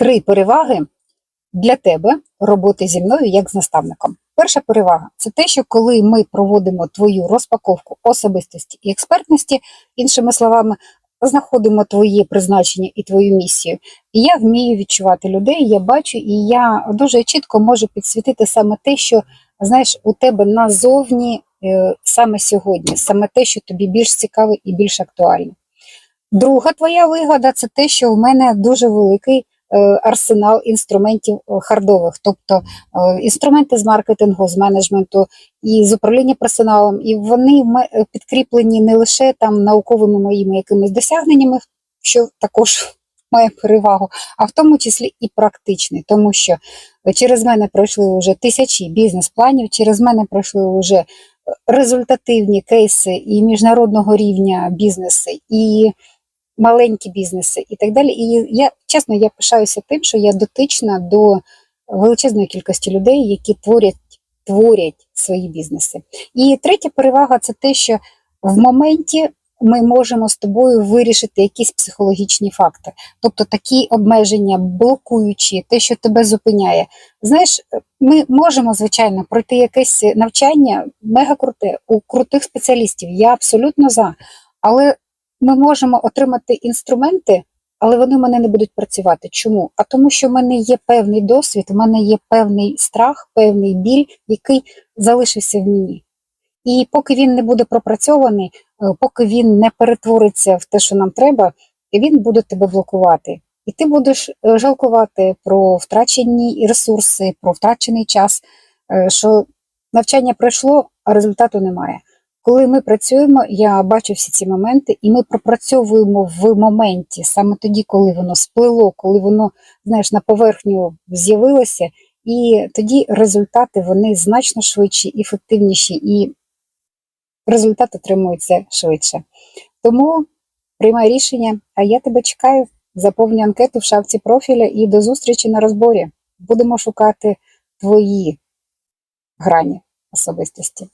три переваги для тебе роботи зі мною як з наставником. Перша перевага це те, що коли ми проводимо твою розпаковку особистості і експертності, іншими словами, знаходимо твоє призначення і твою місію. І я вмію відчувати людей, я бачу, і я дуже чітко можу підсвітити саме те, що знаєш, у тебе назовні е, саме сьогодні, саме те, що тобі більш цікаве і більш актуальне. Друга твоя вигода це те, що в мене дуже великий арсенал інструментів е, хардових, тобто е, інструменти з маркетингу, з менеджменту і з управління персоналом, і вони е, підкріплені не лише там науковими моїми якимись досягненнями, що також має перевагу, а в тому числі і практичний, тому що через мене пройшли вже тисячі бізнес-планів, через мене пройшли вже е, результативні кейси і міжнародного рівня бізнеси, і маленькі бізнеси, і так далі. І я чесно, я пишаюся тим, що я дотична до величезної кількості людей, які творять, творять свої бізнеси. І третя перевага це те, що в моменті ми можемо з тобою вирішити якісь психологічні факти, тобто такі обмеження, блокуючі, те, що тебе зупиняє. Знаєш, ми можемо, звичайно, пройти якесь навчання мега круте у крутих спеціалістів. Я абсолютно за. Але ми можемо отримати інструменти, але вони в мене не будуть працювати. Чому? А тому, що в мене є певний досвід, в мене є певний страх, певний біль, який залишився в мені. І поки він не буде пропрацьований, е, поки він не перетвориться в те, що нам треба, він буде тебе блокувати. І ти будеш е, жалкувати про втрачені ресурси, про втрачений час, е, що навчання пройшло, а результату немає. Коли ми працюємо, я бачу всі ці моменти, і ми пропрацьовуємо в моменті, саме тоді, коли воно сплило, коли воно знаєш, на поверхню з'явилося, і тоді результати вони значно швидші, ефективніші, і результат отримується швидше. Тому приймай рішення, а я тебе чекаю. Заповнюй анкету в шапці профіля і до зустрічі на розборі. Будемо шукати твої грані особистості.